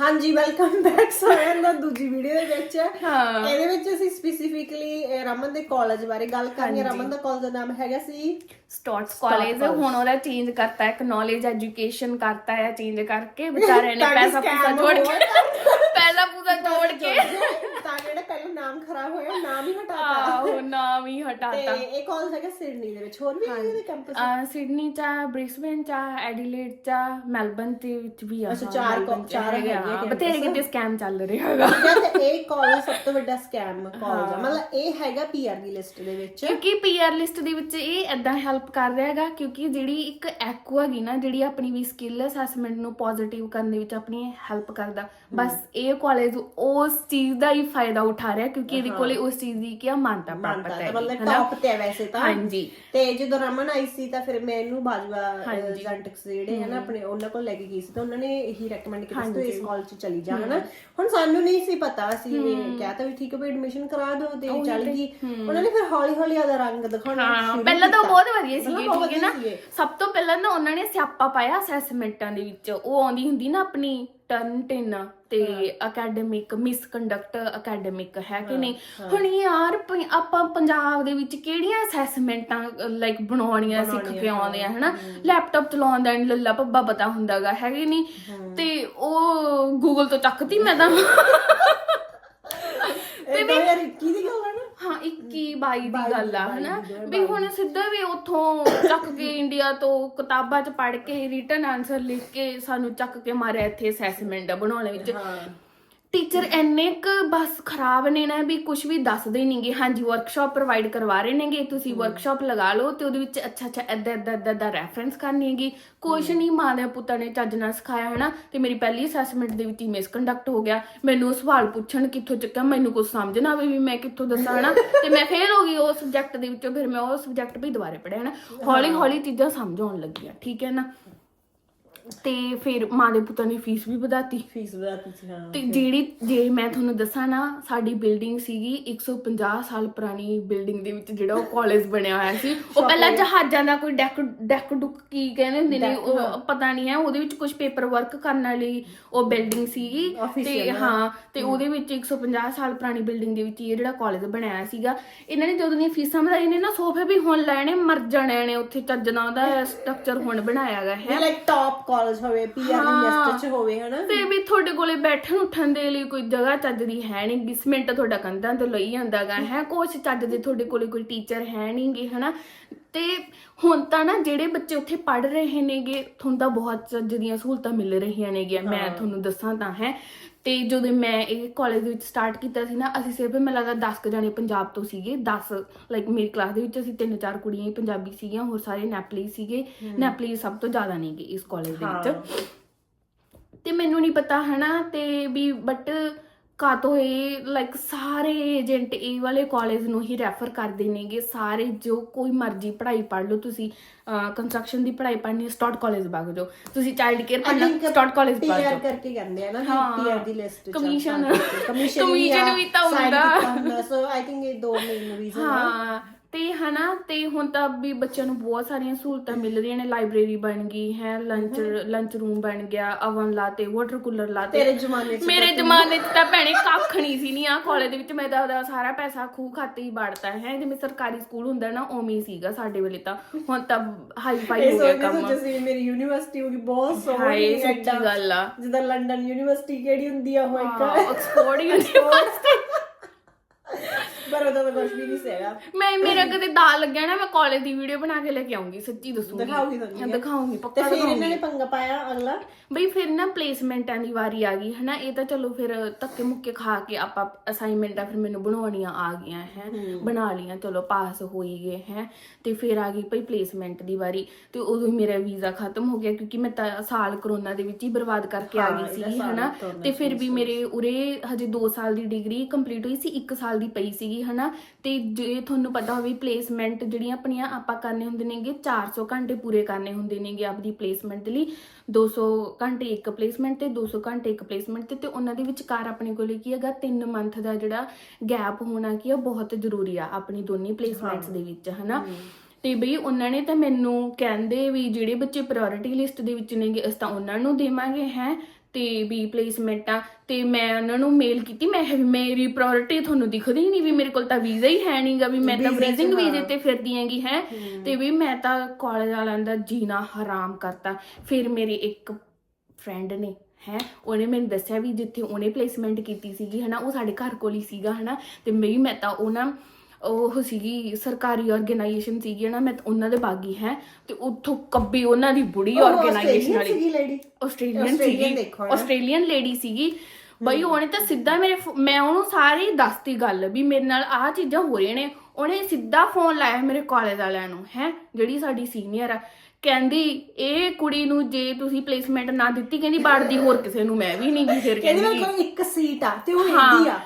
ਹਾਂਜੀ welcome back ਸਾਰਿਆਂ ਦਾ ਦੂਜੀ ਵੀਡੀਓ ਦੇ ਵਿੱਚ। ਹਾਂ। ਇਹਦੇ ਵਿੱਚ ਅਸੀਂ ਸਪੈਸੀਫਿਕਲੀ ਰਮਨ ਦੇ ਕਾਲਜ ਬਾਰੇ ਗੱਲ ਕਰਨੀ ਰਮਨ ਦਾ ਕਾਲਜ ਦਾ ਨਾਮ ਹੈਗਾ ਸੀ ਸਟਾਰਟਸ ਕਾਲਜ ਹੁਣ ਉਹਦਾ ਚੇਂਜ ਕਰਤਾ ਹੈ ਨੌਲੇਜ ਐਜੂਕੇਸ਼ਨ ਕਰਤਾ ਹੈ ਚੇਂਜ ਕਰਕੇ ਵਿਚਾਰੇ ਨੇ ਤਾਂ ਪੈਸਾ ਪੂਸਾ ਜੋੜ ਕੇ ਪੈਸਾ ਪੂਸਾ ਜੋੜ ਕੇ ਤਾਂ ਜਿਹੜਾ ਪਹਿਲਾਂ ਨਾਮ ਖਰਾਬ ਹੋਇਆ ਨਾਮ ਹੀ ਹਟਾਤਾ। ਆਹੋ ਨਾਮ ਹੀ ਤੇ ਹਟਾਤਾ ਇਹ ਕਾਲਜ ਹੈਗਾ ਸਿਡਨੀ ਦੇ ਵਿੱਚ। ਹੋਰ ਵੀ ਨੇ ਕੈਂਪਸ ਆ ਸਿਡਨੀ ਚ ਬ੍ਰਿਸਬਨ ਚ ਐਡੀਲੇਡ ਚ ਮੈਲਬਨ ਦੇ ਵਿੱਚ ਵੀ ਆ। ਅੱਛਾ, ਚਾਰ ਚਾਰ ਹੈਗੇ campus। ਕਿਤੇ ਸਕੈਮ ਚੱਲ ਰਿਹਾ ਹੈਗਾ। ਤੇ ਇਹ ਕਾਲਜ ਸਭ ਤੋਂ ਵੱਡਾ ਸਕੈਮ ਕਾਲਜ ਮਤਲਬ ਇਹ ਹੈਗਾ ਪੀਆਰ ਦੀ ਲਿਸਟ ਦੇ ਵਿੱਚ। ਕਿਉਂਕਿ ਪੀਆਰ ਲਿਸਟ ਦੇ ਵਿੱਚ ਇਹ ਐਦਾਂ ਹੈਲਪ ਕਰ ਰਿਹਾ ਹੈਗਾ ਕਿਉਂਕਿ ਜਿਹੜੀ ਇੱਕ ਐਕੋ ਹੈਗੀ ਨਾ ਜਿਹੜੀ ਆਪਣੀ ਵੀ ਸਕਿੱਲ ਅਸੈਸਮੈਂਟ ਨੂੰ ਪੋਜ਼ਿਟਿਵ ਕਰਨ ਦੇ ਵਿੱਚ ਆਪਣੀ ਹੈਲਪ ਕਰਦਾ। ਬਸ ਇਹ ਕਾਲਜ ਉਸ ਚੀਜ਼ ਦਾ ਹੀ ਫਾਇਦਾ ਉਠਾ ਰਿਹਾ ਕਿਉਂਕਿ ਇਹਦੇ ਕੋਲੇ ਉਸ ਚੀਜ਼ ਦੀ ਕੀ ਮਾਨਤਾ ਪ੍ਰਾਪਤ ਹੈ ਮਤਲਬ ਟੌਪ ਤੇ ਵੈਸੇ ਤਾਂ। ਹਾਂਜੀ। ਤੇ ਜਦੋਂ ਰਮਨ ਆਈ ਸੀ ਤਾਂ ਫਿਰ ਮੈਨੂੰ ਬਾਜਵਾ ਜੈਂਟਿਕਸ ਜਿਹੜੇ ਹਨ ਆਪਣੇ ਉਹਨਾਂ ਕੋਲ ਲੈ ਕੇ ਗਈ ਸੀ ਤਾਂ ਉਹਨਾਂ ਨੇ ਇਹੀ ਰეკਮੈਂਡ ਕੀਤਾ ਸੀ ਤੂੰ ਇਸ ਕਾਲਜ ਚ ਚਲੀ ਜਾ ਹਨਾ? ਹੁਣ ਸਾਨੂੰ ਨਹੀਂ ਸੀ ਪਤਾ ਸੀ ਕਿਹਾ ਤਾਂ ਵੀ ਠੀਕ ਹੈ ਵੀ ਐਡਮਿਸ਼ਨ ਕਰਾ ਦਿਓ ਤੇ ਚੱਲ ਗਈ। ਉਹਨਾਂ ਨੇ ਫਿਰ ਹੌਲੀ ਹੌਲੀ ਆਦਾ ਰੰਗ ਦਿਖਾਉਣਾ ਪਹਿਲਾਂ ਤਾਂ। ਬਹੁਤ ਵਧੀਆ ਸੀਗੇ ਮਤਲਬ ਬਹੁਤ ਠੀਕ ਹੈ ਨਾ? ਵਧੀਆ ਸੀਗੇ। ਸਭ ਤੋਂ ਪਹਿਲਾਂ ਤਾਂ ਉਹਨਾਂ ਨੇ ਸਿਆਪਾ ਪਾਇਆ ਅਸੈਸਮੈਂਟਾਂ ਦੇ ਵਿੱਚ। ਉਹ ਆਉਂਦੀ ਹੁੰਦੀ ਨਾ ਆਪਣੀ ਟਰਨ 10 ਤੇ ਅਕੈਡਮਿਕ ਮਿਸਕੰਡਕਟ ਅਕੈਡਮਿਕ ਹੈ ਕਿ ਨਹੀਂ? ਹੁਣ ਯਾਰ ਪ- ਆਪਾਂ ਪੰਜਾਬ ਦੇ ਵਿੱਚ ਕਿਹੜੀਆਂ ਅਸੈਸਮੈਂਟਾਂ ਲਾਈਕ ਬਣਾਉਣੀਆਂ ਸਿੱਖ ਕੇ ਆਉਂਦੇ ਆ ਹਨਾ? ਲੈਪਟਾਪ ਚਲਾਉਣ ਦਾ ਨੀ ਲੱਲਾ ਪੱਬਾ ਪਤਾ ਹੁੰਦਾਗਾ ਹੈ ਕਿ ਨਹੀਂ? ਤੇ ਉਹ ਗੂਗਲ ਤੋਂ ਚੱਕਤੀ ਮੈਂ ਤਾਂ। ਇਹ 2021 ਦੀ ਗੱਲ ਹੈ ਨਾ ਹਾਂ 21 22 ਦੀ ਗੱਲ ਆ ਹਨਾ? ਵੀ ਹੁਣ ਸਿੱਧਾ ਵੀ ਉੱਥੋਂ ਚੱਕ ਕੇ ਇੰਡੀਆ ਤੋਂ ਕਿਤਾਬਾਂ 'ਚ ਪੜ੍ਹ ਕੇ ਰਿਟਨ ਆਨਸਰ ਲਿਖ ਕੇ ਸਾਨੂੰ ਚੱਕ ਕੇ ਮਾਰਿਆ ਇੱਥੇ ਅਸੈਸਮੈਂਟ ਬਣਾਉਣ ਵਿੱਚ। ਹਾਂ। ਟੀਚਰ ਇੰਨੇ ਕ ਬਸ ਖਰਾਬ ਨੇ ਨਾ ਵੀ ਕੁਝ ਵੀ ਦੱਸਦੇ ਨਹੀਂਗੇ ਹਾਂਜੀ ਵਰਕਸ਼ਾਪ ਪ੍ਰੋਵਾਈਡ ਕਰਵਾ ਰਹੇ ਨੇਗੇ ਤੁਸੀਂ ਵਰਕਸ਼ਾਪ ਲਗਾ ਲਓ ਤੇ ਉਹਦੇ ਵਿੱਚ ਅੱਛਾ ਅੱਛਾ ਐਦਾਂ ਐਦਾਂ ਐਦਾਂ ਦਾ ਰੈਫਰੈਂਸ ਕਰਨੀ ਹੈਗੀ। ਕੁਛ ਨਹੀਂ ਮਾਂ ਦੇ ਪੁੱਤਾਂ ਨੇ ਚੱਜ ਨਾਲ ਸਿਖਾਇਆ ਹਨਾ। ਤੇ ਮੇਰੀ ਪਹਿਲੀ ਅਸੈਸਮੈਂਟ ਦੇ ਵਿੱਚ ਹੀ ਮਿਸਕੰਡਕਟ ਹੋ ਗਿਆ। ਮੈਨੂੰ ਉਹ ਸਵਾਲ ਪੁੱਛਣ ਕਿੱਥੋਂ ਚੱਕਿਆ ਮੈਨੂੰ ਕੁਝ ਸਮਝ ਨਾ ਆਵੇ ਵੀ ਮੈਂ ਕਿੱਥੋਂ ਦੱਸਾਂ ਹਨਾ। ਤੇ ਮੈਂ ਫੇਲ ਹੋ ਗਈ ਉਹ ਸਬਜੈਕਟ ਦੇ ਵਿੱਚੋਂ ਫਿਰ ਮੈਂ ਉਹ ਸਬਜੈਕਟ ਵੀ ਦੁਬਾਰੇ ਪੜ੍ਹਿਆ ਹਨਾ। ਹੌਲੀ ਹੌਲੀ ਚੀਜ਼ਾਂ ਸਮਝ ਆਉਣ ਲੱਗੀਆਂ ਠੀਕ ਹੈ ਨਾ। ਤੇ ਫਿਰ ਮਾਂ ਦੇ ਪੁੱਤਾਂ ਨੇ ਫੀਸ ਵੀ ਵਧਾਤੀ। ਫੀਸ ਵਧਾਤੀ ਸੀ ਹਾਂ ਤੇ ਜਿਹੜੀ ਜੇ ਮੈਂ ਤੁਹਾਨੂੰ ਦੱਸਾਂ ਨਾ ਸਾਡੀ ਬਿਲਡਿੰਗ ਸੀਗੀ 150 ਸਾਲ ਪੁਰਾਣੀ ਬਿਲਡਿੰਗ ਦੇ ਵਿੱਚ ਜਿਹੜਾ ਉਹ ਕਾਲਜ ਬਣਿਆ ਹੋਇਆ ਸੀ। ਉਹ ਪਹਿਲਾਂ ਜਹਾਜ਼ਾਂ ਦਾ ਕੋਈ ਡੈਕ ਡੈਕ ਡੁੱਕ ਕੀ ਕਹਿੰਦੇ ਹੁੰਦੇ ਨੇ ਉਹ ਪਤਾ ਨਹੀਂ ਹੈ। ਉਹਦੇ ਵਿੱਚ ਕੁਝ ਪੇਪਰ ਵਰਕ ਕਰਨ ਵਾਲੀ ਉਹ ਬਿਲਡਿੰਗ ਸੀਗੀ। ਤੇ ਹਾਂ ਤੇ ਉਹਦੇ ਵਿੱਚ 150 ਸਾਲ ਪੁਰਾਣੀ ਬਿਲਡਿੰਗ ਦੇ ਵਿੱਚ ਇਹ ਜਿਹੜਾ ਕਾਲਜ ਬਣਾਇਆ ਸੀਗਾ ਇਹਨਾਂ ਨੇ ਜਦੋਂ ਦੀਆਂ ਫੀਸਾਂ ਵਧਾਈਆਂ ਨੇ ਨਾ ਸੋਫੇ ਵੀ ਹੁਣ ਲੈਣੇ ਮਰ ਜਾਣੇ ਨੇ ਉੱਥੇ ਚੱਜਣਾ ਦਾ ਸਟਰਕਚਰ ਹੁਣ ਬਣਾਇਆ ਗਿਆ ਹੈ। ਲਾਈਕ ਟੌਪ ਕਾਲਜ ਹੋਵੇ ਪੀਆਰ ਦੀ ਲਿਸਟ ਚ ਹੋਵੇ ਹਨਾ? ਤੇ ਵੀ ਤੁਹਾਡੇ ਕੋਲੇ ਬੈਠਣ ਉੱਠਣ ਦੇ ਲਈ ਕੋਈ ਜਗ੍ਹਾ ਚੱਜ ਦੀ ਹੈ ਨਹੀਂ। 20 ਮਿੰਟ ਤੁਹਾਡਾ ਕੰਧਾਂ ਤੋਂ ਲਈ ਜਾਂਦਾਗਾ ਹੈ? ਕੁਛ ਚੱਜ ਦੇ ਤੁਹਾਡੇ ਕੋਲੇ ਕੋਈ ਟੀਚਰ ਹੈ ਨਹੀਂਗੇ ਹਨਾ? ਤੇ ਹੁਣ ਤਾਂ ਨਾ ਜਿਹੜੇ ਬੱਚੇ ਉੱਥੇ ਪੜ ਰਹੇ ਨੇਗੇ ਤੁਹਾਨੂੰ ਤਾਂ ਬਹੁਤ ਦੀਆਂ ਸਹੂਲਤਾਂ ਮਿਲ ਰਹੀਆਂ ਨੇਗੀਆਂ ਮੈਂ ਤੁਹਾਨੂੰ ਦੱਸਾਂ ਤਾਂ ਹੈ। ਤੇ ਜਦੋਂ ਮੈਂ ਇਹ ਕਾਲਜ ਦੇ ਵਿੱਚ ਸਟਾਰਟ ਕੀਤਾ ਸੀ ਨਾ ਅਸੀਂ ਸਿਰਫ ਮੈਨੂੰ ਲੱਗਾ 10 ਕੁ ਜਣੇ ਪੰਜਾਬ ਤੋਂ ਸੀਗੇ 10 ਲਾਈਕ ਮੇਰੀ ਕਲਾਸ ਦੇ ਵਿੱਚ ਅਸੀਂ ਤਿੰਨ ਚਾਰ ਕੁੜੀਆਂ ਹੀ ਪੰਜਾਬੀ ਸੀਗੀਆਂ ਹੋਰ ਸਾਰੇ ਨੈਪਲੀ ਸੀਗੇ। ਨੈਪਲੀ ਸਭ ਤੋਂ ਜ਼ਿਆਦਾ ਨੇਗੇ ਇਸ ਕਾਲਜ ਦੇ ਵਿੱਚ। ਤੇ ਮੈਨੂੰ ਨਹੀਂ ਪਤਾ ਹਨਾ ਤੇ ਵੀ ਬਟ ਕਾਤੋਂ ਇਹ ਲਾਈਕ ਸਾਰੇ ਏਜੰਟ ਇਹ ਵਾਲੇ ਕਾਲਜ ਨੂੰ ਹੀ ਰੈਫਰ ਕਰਦੇ ਨੇਗੇ ਸਾਰੇ ਜੋ ਕੋਈ ਮਰਜ਼ੀ ਪੜ੍ਹਾਈ ਪੜ੍ਹ ਲਓ ਤੁਸੀਂ ਕੰਸਟਰਕਸ਼ਨ ਦੀ ਪੜ੍ਹਾਈ ਪੜ੍ਹਨੀ ਸਟਾਰਟ ਕਾਲਜ ਵਗ ਜਾਓ ਤੁਸੀਂ ਚਾਈਲਡ ਕੇਅਰ ਪੜ੍ਹਨਾ ਸਟਾਰਟ ਕਾਲਜ ਪੀਆਰ ਜਾਓ ਕਰਕੇ ਕਹਿੰਦੇ ਆ ਨਾ ਹਾਂ। ਪੀਆਰ ਦੀ ਲਿਸਟ। ਕਮਿਸ਼ਨ Commission ਵੀ ਤਾਂ ਹੁੰਦਾ। ਸੋ ਆਈ ਥਿੰਕ ਇਹ ਦੋ ਮੇਨ ਰੀਜ਼ਨ ਹਾਂ ਤੇ ਹਨਾ ਤੇ ਹੁਣ ਤਾਂ ਵੀ ਬੱਚਿਆਂ ਨੂੰ ਬਹੁਤ ਸਾਰੀਆਂ ਸਹੂਲਤਾਂ ਮਿਲ ਰਹੀਆਂ ਨੇ ਲਾਇਬ੍ਰੇਰੀ ਬਣ ਗਈ ਹੈ ਲੰਚ ਲੰਚ ਰੂਮ ਬਣ ਗਿਆ ਅਵਨ ਲਾਤੇ ਵਾਟਰ ਕੂਲਰ ਲਾਤੇ। ਤੇਰੇ ਜ਼ਮਾਨੇ ਚ ਮੇਰੇ ਜ਼ਮਾਨੇ 'ਚ ਤਾਂ ਭੈਣੇ ਕੱਖ ਨਹੀਂ ਸੀ ਨਹੀਂ ਆ ਕਾਲਜ ਦੇ ਵਿੱਚ ਮੈਂ ਤਾਂ ਉਹਦਾ ਸਾਰਾ ਪੈਸਾ ਖੂਹ ਖਾਤੇ ਹੀ ਵੜਤਾ ਹੈ ਜਿਵੇਂ ਸਰਕਾਰੀ ਸਕੂਲ ਹੁੰਦਾ ਨਾ ਉਵੇਂ ਹੀ ਸੀਗਾ ਸਾਡੇ ਵੇਲੇ ਤਾਂ। ਹੁਣ ਤਾਂ ਹਾਈ ਫਾਈ ਇਹ ਹੋ ਗਿਆ ਸੋਚ ਕੰਮ। ਸੋਚ ਸੀ ਮੇਰੀ ਯੂਨੀਵਰਸਿਟੀ ਹੋਗੀ ਬਹੁਤ ਸੋਹਣੀ ਸੱਚੀ। ਗੱਲ ਆ। ਜਿੱਦਾਂ ਲੰਡਨ ਯੂਨੀਵਰਸਿਟੀ ਕਿਹੜੀ ਹੁੰਦੀ ਆ ਉਹ ਇੱਕ। ਆਕਸਫੋਰਡ ਯੂਨੀਵਰਸਿਟੀ ਪਰ ਉਹਦਾ ਤਾਂ ਕੁਝ ਵੀ ਨਹੀਂ ਸੀਗਾ। ਮੈਂ ਮੇਰਾ ਕਦੇ ਦਾ ਲੱਗਿਆ ਨਾ ਮੈਂ ਕਾਲਜ ਦੀ ਵੀਡੀਓ ਬਣਾ ਕੇ ਲੈ ਕੇ ਆਉਂਗੀ ਸੱਚੀ ਦੱਸੂਗੀ। ਦਿਖਾਓਗੀ ਤੁਹਾਨੂੰ ਹਾਂ, ਦਿਖਾਉਂਗੀ ਤੇ ਪੱਕਾ ਫਿਰ ਇਹਨਾਂ ਦਿਖਾਉਂਗੀ। ਨੇ ਪੰਗਾ ਪਾਇਆ ਅਗਲਾ? ਬਈ ਫਿਰ ਨਾ ਪਲੇਸਮੈਂਟਾਂ ਦੀ ਵਾਰੀ ਆ ਗਈ ਹਨਾ? ਇਹ ਤਾਂ ਚਲੋ ਫਿਰ ਧੱਕੇ ਮੁੱਕੇ ਖਾ ਕੇ ਆਪਾਂ ਅਸਾਈਨਮੈਂਟਾਂ ਫਿਰ ਮੈਨੂੰ ਬਣਾਉਣੀਆਂ ਆ ਗਈਆਂ ਹੈ? ਬਣਾ ਲੀਆਂ ਚਲੋ ਪਾਸ ਹੋਈ ਗਏ ਹੈ? ਤੇ ਫਿਰ ਆ ਗਈ ਭਈ ਪਲੇਸਮੈਂਟ ਦੀ ਵਾਰੀ ਤੇ ਉਦੋਂ ਹੀ ਮੇਰਾ ਵੀਜ਼ਾ ਖਤਮ ਹੋ ਗਿਆ ਕਿਉਂਕਿ ਮੈਂ ਤਾਂ ਸਾਲ ਕਰੋਨਾ ਦੇ ਵਿੱਚ ਹੀ ਬਰਬਾਦ ਕਰਕੇ ਆ ਹਾਂ, ਗਈ ਇਹਦਾ ਸੀ ਸਾਲ ਹਨਾ? ਕਰੋਨਾ ਤੇ ਫਿਰ ਵੀ ਮੇਰੇ ਉਰੇ ਹਜੇ 2 ਸਾਲ ਦੀ ਡਿਗਰੀ ਕੰਪਲੀਟ ਹੋਈ ਸੀ 1 ਸਾਲ ਦੀ ਪਈ ਸੀਗੀ ਹਨਾ? ਤੇ ਜੇ ਤੁਹਾਨੂੰ ਪਤਾ ਹੋਵੇ ਪਲੇਸਮੈਂਟ ਜਿਹੜੀਆਂ ਆਪਣੀਆਂ ਆਪਾਂ ਕਰਨੇ ਹੁੰਦੇ ਨੇਗੇ 400 ਘੰਟੇ ਪੂਰੇ ਕਰਨੇ ਹੁੰਦੇ ਨੇਗੇ ਆਪਦੀ ਪਲੇਸਮੈਂਟ ਦੇ ਲਈ। 200 ਘੰਟੇ ਇੱਕ ਪਲੇਸਮੈਂਟ ਤੇ 200 ਘੰਟੇ ਇੱਕ ਪਲੇਸਮੈਂਟ ਤੇ ਤੇ ਉਹਨਾਂ ਦੇ ਵਿਚਕਾਰ ਆਪਣੇ ਕੋਲੇ ਕੀ ਹੈਗਾ? 3 ਮੰਥ ਦਾ ਜਿਹੜਾ ਗੈਪ ਹੋਣਾ ਕੀ ਆ ਬਹੁਤ ਜ਼ਰੂਰੀ ਆ ਆਪਣੀ ਦੋਨੇ ਪਲੇਸਮੈਂਟਸ ਦੇ ਵਿੱਚ ਹਨਾ? ਤੇ ਬਈ ਉਹਨਾਂ ਨੇ ਤਾਂ ਮੈਨੂੰ ਕਹਿੰਦੇ ਵੀ ਜਿਹੜੇ ਬੱਚੇ ਪ੍ਰਾਇੋਰਟੀ ਲਿਸਟ ਦੇ ਵਿੱਚ ਨੇਗੇ ਅਸੀਂ ਤਾਂ ਉਹਨਾਂ ਨੂੰ ਦੇਵਾਂਗੇ ਹੈ? ਤੇ ਵੀ ਪਲੇਸਮੈਂਟ ਆ ਤੇ ਮੈਂ ਉਹਨਾਂ ਨੂੰ ਮੇਲ ਕੀਤੀ ਮੈਂ ਕਿਹਾ ਵੀ ਮੇਰੀ ਪ੍ਰਾਇੋਰਟੀ ਤੁਹਾਨੂੰ ਦਿਖਦੀ ਨਹੀਂ ਵੀ ਮੇਰੇ ਕੋਲ ਤਾਂ ਵੀਜ਼ਾ ਹੀ ਹੈ ਨਹੀਂਗਾ ਵੀ ਮੈਂ ਤਾਂ ਬ੍ਰੀਜ਼ਿੰਗ ਵੀਜ਼ੇ। ਤੇ ਫਿਰਦੀ ਹੈਗੀ ਹੈ। ਤੇ ਵੀ ਮੈਂ ਤਾਂ ਕਾਲਜ ਵਾਲਿਆਂ ਦਾ ਜੀਣਾ ਹਰਾਮ ਕਰਤਾ। ਫਿਰ ਮੇਰੇ ਇੱਕ ਫਰੈਂਡ ਨੇ ਹੈ ਉਹਨੇ ਮੈਨੂੰ ਦੱਸਿਆ ਵੀ ਜਿੱਥੇ ਉਹਨੇ ਪਲੇਸਮੈਂਟ ਕੀਤੀ ਸੀਗੀ ਹਨਾ ਉਹ ਸਾਡੇ ਘਰ ਕੋਲ ਹੀ ਸੀਗਾ ਹਨਾ। ਤੇ ਮੈਂ ਮੈਂ ਤਾਂ ਉਹ ਨਾ ਉਹ ਸੀਗੀ ਸਰਕਾਰੀ ਆਰਗੇਨਾਈਜੇਸ਼ਨ ਸੀਗੀ ਨਾ ਮੈਂ ਉਹਨਾਂ ਦੇ ਬਾਗੀ ਹੈ ਤੇ ਉੱਥੋਂ ਕੱਬੀ ਉਹਨਾਂ ਦੀ ਬੁੜੀ ਆਰਗੇਨਾਈਜੇਸ਼ਨ ਵਾਲੀ। ਲੇਡੀ ਆਸਟ੍ਰੇਲੀਅਨ ਸੀਗੀ। ਆਸਟ੍ਰੇਲੀਅਨ ਲੇਡੀ ਸੀਗੀ। ਬਈ ਉਹਨੇ ਤਾਂ ਸਿੱਧਾ ਮੇਰੇ ਮੈਂ ਉਹਨੂੰ ਸਾਰੀ ਦੱਸਤੀ ਗੱਲ ਵੀ ਮੇਰੇ ਨਾਲ ਆਹ ਚੀਜ਼ਾਂ ਹੋ ਰਹੀਆਂ ਨੇ। ਉਹਨੇ ਸਿੱਧਾ ਫੋਨ ਲਾਇਆ ਮੇਰੇ ਕਾਲਜ ਵਾਲਿਆਂ ਨੂੰ ਹੈ ਜਿਹੜੀ ਸਾਡੀ ਸੀਨੀਅਰ ਆ। ਕਹਿੰਦੀ ਇਹ ਕੁੜੀ ਨੂੰ ਜੇ ਤੁਸੀਂ ਪਲੇਸਮੈਂਟ ਨਾ ਦਿੱਤੀ ਕਹਿੰਦੀ ਬਾੜਦੀ ਹੋਰ ਕਿਸੇ ਨੂੰ ਮੈਂ ਵੀ ਨਹੀਂ ਗੀ ਫਿਰ ਕਹਿੰਦੀ ਕਹਿੰਦੀ। ਮੇਰੇ ਕੋਲ ਇੱਕ ਸੀਟ ਆ ਤੇ ਉਹ ਹਾਂ। ਹਿੰਦੀ ਆ।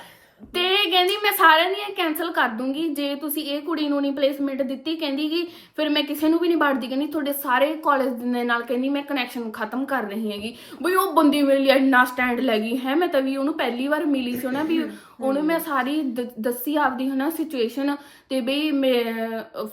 ਤੇ ਕਹਿੰਦੀ ਮੈਂ ਸਾਰਿਆਂ ਦੀਆਂ ਕੈਨਸਲ ਕਰ ਦੂੰਗੀ। ਜੇ ਤੁਸੀਂ ਇਹ ਕੁੜੀ ਨੂੰ ਨਹੀਂ ਪਲੇਸਮੈਂਟ ਦਿੱਤੀ ਕਹਿੰਦੀ ਕਿ ਫਿਰ ਮੈਂ ਕਿਸੇ ਨੂੰ ਵੀ ਨਹੀਂ ਵੜਦੀ ਕਹਿੰਦੀ ਤੁਹਾਡੇ ਸਾਰੇ ਕਾਲਜ ਦੇ ਨਾਲ ਕਹਿੰਦੀ ਮੈਂ ਕਨੈਕਸ਼ਨ ਖਤਮ ਕਰ ਰਹੀ ਹੈਗੀ। ਬਈ ਉਹ ਬੰਦੀ ਮੇਰੇ ਲਈ ਇੰਨਾ ਸਟੈਂਡ ਲੈ ਗਈ। ਹੈ ਮੈਂ ਤਾਂ ਵੀ ਉਹਨੂੰ ਪਹਿਲੀ ਵਾਰ ਮਿਲੀ ਸੀ ਨਾ ਵੀ ਉਹਨੂੰ ਮੈਂ ਸਾਰੀ ਦ- ਦੱਸੀ ਆਪਦੀ ਹਨਾ ਸਿਚੁਏਸ਼ਨ ਤੇ ਬਈ ਮੈਂ